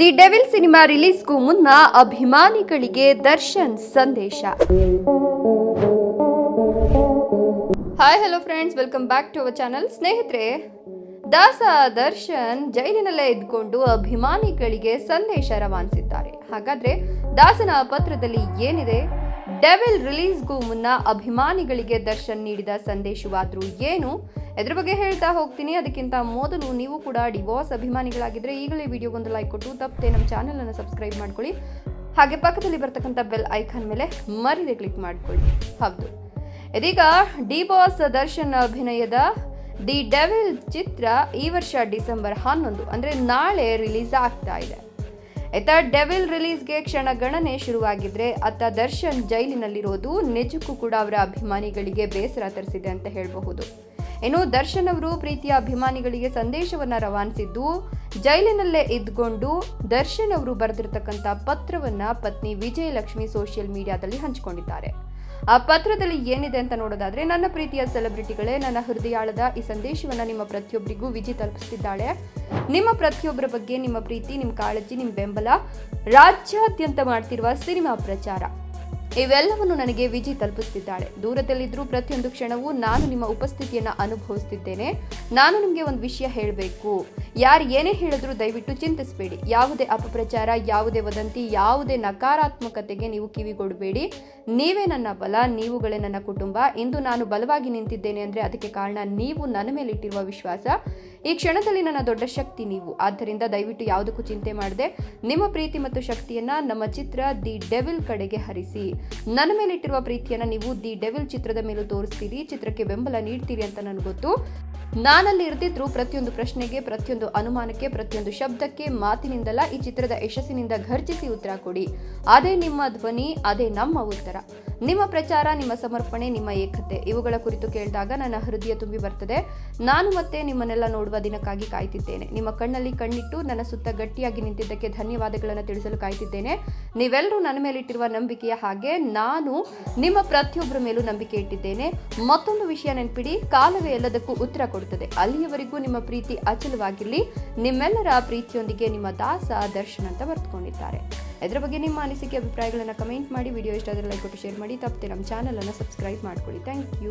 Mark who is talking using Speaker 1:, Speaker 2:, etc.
Speaker 1: The devil cinema ರಿಲೀಸ್ಗೂ ಮುನ್ನ ಅಭಿಮಾನಿಗಳಿಗೆ ದರ್ಶನ್ ಸಂದೇಶ. Hi hello friends welcome back to our channel ಸ್ನೇಹಿತರೆ, ದಾಸ ದರ್ಶನ್ ಜೈಲಿನಲ್ಲೇ ಇದ್ಕೊಂಡು ಅಭಿಮಾನಿಗಳಿಗೆ ಸಂದೇಶ ರವಾನಿಸಿದ್ದಾರೆ. ಹಾಗಾದ್ರೆ ದಾಸನ ಪತ್ರದಲ್ಲಿ ಏನಿದೆ? ಡೆವಿಲ್ ರಿಲೀಸ್ಗೂ ಮುನ್ನ ಅಭಿಮಾನಿಗಳಿಗೆ ದರ್ಶನ್ ನೀಡಿದ ಸಂದೇಶವಾದರೂ ಏನು? ಇದ್ರ ಬಗ್ಗೆ ಹೇಳ್ತಾ ಹೋಗ್ತೀನಿ. ಅದಕ್ಕಿಂತ ಮೊದಲು ನೀವು ಕೂಡ ಡಿವೋರ್ಸ್ ಅಭಿಮಾನಿಗಳಾಗಿದ್ರೆ ಈಗಲೇ ವಿಡಿಯೋಗೊಂದು ಲೈಕ್ ಕೊಟ್ಟು ತಪ್ಪದೆ ನಮ್ಮ ಚಾನಲನ್ನು ಸಬ್ಸ್ಕ್ರೈಬ್ ಮಾಡ್ಕೊಳ್ಳಿ. ಹಾಗೆ ಪಕ್ಕದಲ್ಲಿ ಬರ್ತಕ್ಕಂಥ ಬೆಲ್ ಐಕಾನ್ ಮೇಲೆ ಮರಿದೆ ಕ್ಲಿಕ್ ಮಾಡ್ಕೊಳ್ಳಿ. ಹೌದು. ಇದೀಗ ಡಿ ಬಾಸ್ ದರ್ಶನ್ ಅಭಿನಯದ ದಿ ಡೆವಿಲ್ ಚಿತ್ರ ಈ ವರ್ಷ ಡಿಸೆಂಬರ್ ಹನ್ನೊಂದು, ಅಂದರೆ ನಾಳೆ ರಿಲೀಸ್ ಆಗ್ತಾ ಇದೆ. ಇತ್ತ ಡೆವಿಲ್ ರಿಲೀಸ್ಗೆ ಕ್ಷಣಗಣನೆ ಶುರುವಾಗಿದ್ರೆ ಅತ್ತ ದರ್ಶನ್ ಜೈಲಿನಲ್ಲಿರೋದು ನಿಜಕ್ಕೂ ಕೂಡ ಅವರ ಅಭಿಮಾನಿಗಳಿಗೆ ಬೇಸರ ತರಿಸಿದೆ ಅಂತ ಹೇಳಬಹುದು. ಇನ್ನು ದರ್ಶನ್ ಅವರು ಪ್ರೀತಿಯ ಅಭಿಮಾನಿಗಳಿಗೆ ಸಂದೇಶವನ್ನ ರವಾನಿಸಿದ್ದು, ಜೈಲಿನಲ್ಲೇ ಇದ್ಕೊಂಡು ದರ್ಶನ್ ಅವರು ಬರೆದಿರ್ತಕ್ಕಂಥ ಪತ್ರವನ್ನ ಪತ್ನಿ ವಿಜಯಲಕ್ಷ್ಮಿ ಸೋಷಿಯಲ್ ಮೀಡಿಯಾದಲ್ಲಿ ಹಂಚಿಕೊಂಡಿದ್ದಾರೆ. ಆ ಪತ್ರದಲ್ಲಿ ಏನಿದೆ ಅಂತ ನೋಡೋದಾದ್ರೆ, ನನ್ನ ಪ್ರೀತಿಯ ಸೆಲೆಬ್ರಿಟಿಗಳೇ, ನನ್ನ ಹೃದಯಾಳದ ಈ ಸಂದೇಶವನ್ನು ನಿಮ್ಮ ಪ್ರತಿಯೊಬ್ಬರಿಗೂ ವಿಜಿ ತಲುಪಿಸ್ತಿದ್ದಾಳೆ. ನಿಮ್ಮ ಪ್ರತಿಯೊಬ್ಬರ ಬಗ್ಗೆ ನಿಮ್ಮ ಪ್ರೀತಿ, ನಿಮ್ಮ ಕಾಳಜಿ, ನಿಮ್ಮ ಬೆಂಬಲ ರಾಜ್ಯಾದ್ಯಂತ ಮಾಡ್ತಿರುವ ಸಿನಿಮಾ ಪ್ರಚಾರ. ಇವೆಲ್ಲವನ್ನು ನನಗೆ ವಿಜಿ ತಲುಪಿಸ್ತಿದ್ದಾಳೆ ದೂರದಲ್ಲಿದ್ದರೂ ಪ್ರತಿಯೊಂದು ಕ್ಷಣವೂ ನಾನು ನಿಮ್ಮ ಉಪಸ್ಥಿತಿಯನ್ನು ಅನುಭವಿಸ್ತಿದ್ದೇನೆ ನಾನು ನಿಮಗೆ ಒಂದು ವಿಷಯ ಹೇಳಬೇಕು. ಯಾರು ಏನೇ ಹೇಳಿದ್ರೂ ದಯವಿಟ್ಟು ಚಿಂತಿಸಬೇಡಿ. ಯಾವುದೇ ಅಪಪ್ರಚಾರ, ಯಾವುದೇ ವದಂತಿ, ಯಾವುದೇ ನಕಾರಾತ್ಮಕತೆಗೆ ನೀವು ಕಿವಿಗೊಡಬೇಡಿ. ನೀವೇ ನನ್ನ ಬಲ, ನೀವುಗಳೇ ನನ್ನ ಕುಟುಂಬ. ಇಂದು ನಾನು ಬಲವಾಗಿ ನಿಂತಿದ್ದೇನೆ ಅಂದರೆ ಅದಕ್ಕೆ ಕಾರಣ ನೀವು ನನ್ನ ಮೇಲಿಟ್ಟಿರುವ ವಿಶ್ವಾಸ. ಈ ಕ್ಷಣದಲ್ಲಿ ನನ್ನ ದೊಡ್ಡ ಶಕ್ತಿ ನೀವು. ಆದ್ದರಿಂದ ದಯವಿಟ್ಟು ಯಾವುದಕ್ಕೂ ಚಿಂತೆ ಮಾಡದೆ ನಿಮ್ಮ ಪ್ರೀತಿ ಮತ್ತು ಶಕ್ತಿಯನ್ನು ನಮ್ಮ ಚಿತ್ರ ದಿ ಡೆವಿಲ್ ಕಡೆಗೆ ಹರಿಸಿ. ನನ್ನ ಮೇಲಿಟ್ಟಿರುವ ಪ್ರೀತಿಯನ್ನ ನೀವು ದಿ ಡೆವಿಲ್ ಚಿತ್ರದ ಮೇಲೂ ತೋರಿಸ್ತೀರಿ, ಚಿತ್ರಕ್ಕೆ ಬೆಂಬಲ ನೀಡ್ತೀರಿ ಅಂತ ನನಗೆ ಗೊತ್ತು. ನಾನಲ್ಲಿ ಇರ್ತಿದ್ರು ಪ್ರತಿಯೊಂದು ಪ್ರಶ್ನೆಗೆ, ಪ್ರತಿಯೊಂದು ಅನುಮಾನಕ್ಕೆ, ಪ್ರತಿಯೊಂದು ಶಬ್ದಕ್ಕೆ ಮಾತಿನಿಂದಲ್ಲ ಈ ಚಿತ್ರದ ಯಶಸ್ಸಿನಿಂದ ಘರ್ಜಿಸಿ ಉತ್ತರ ಕೊಡಿ. ಅದೇ ನಿಮ್ಮ ಧ್ವನಿ, ಅದೇ ನಮ್ಮ ಉತ್ತರ. ನಿಮ್ಮ ಪ್ರಚಾರ, ನಿಮ್ಮ ಸಮರ್ಪಣೆ, ನಿಮ್ಮ ಏಕತೆ, ಇವುಗಳ ಕುರಿತು ಕೇಳಿದಾಗ ನನ್ನ ಹೃದಯ ತುಂಬಿ ಬರ್ತದೆ. ನಾನು ಮತ್ತೆ ನಿಮ್ಮನ್ನೆಲ್ಲ ನೋಡುವ ದಿನಕ್ಕಾಗಿ ಕಾಯ್ತಿದ್ದೇನೆ. ನಿಮ್ಮ ಕಣ್ಣಲ್ಲಿ ಕಣ್ಣಿಟ್ಟು ನನ್ನ ಸುತ್ತ ಗಟ್ಟಿಯಾಗಿ ನಿಂತಿದ್ದಕ್ಕೆ ಧನ್ಯವಾದಗಳನ್ನು ತಿಳಿಸಲು ಕಾಯ್ತಿದ್ದೇನೆ. ನೀವೆಲ್ಲರೂ ನನ್ನ ಮೇಲಿಟ್ಟಿರುವ ನಂಬಿಕೆಯ ಹಾಗೆ ನಾನು ನಿಮ್ಮ ಪ್ರತಿಯೊಬ್ಬರ ಮೇಲೂ ನಂಬಿಕೆ ಇಟ್ಟಿದ್ದೇನೆ. ಮತ್ತೊಂದು ವಿಷಯ ನೆನಪಿಡಿ, ಕಾಲವೇ ಎಲ್ಲದಕ್ಕೂ ಉತ್ತರ ಕೊಡುತ್ತದೆ. ಅಲ್ಲಿಯವರೆಗೂ ನಿಮ್ಮ ಪ್ರೀತಿ ಅಚಲವಾಗಿರಲಿ. ನಿಮ್ಮೆಲ್ಲರ ಪ್ರೀತಿಯೊಂದಿಗೆ ನಿಮ್ಮ ದಾಸ, ದರ್ಶನ್ ಅಂತ ಬರೆದುಕೊಂಡಿದ್ದಾರೆ ಇದರ ಬಗ್ಗೆ ನಿಮ್ಮ ಅನಿಸಿಕೆ, ಅಭಿಪ್ರಾಯಗಳನ್ನು ಕಮೆಂಟ್ ಮಾಡಿ. ವಿಡಿಯೋ ಇಷ್ಟ ಆದರೆ ಲೈಕ್ ಕೊಟ್ಟು ಶೇರ್ ಮಾಡಿ ತಪ್ಪದೆ ನಮ್ಮ ಚಾನಲನ್ನು ಸಬ್ಸ್ಕ್ರೈಬ್ ಮಾಡ್ಕೊಳ್ಳಿ. Thank you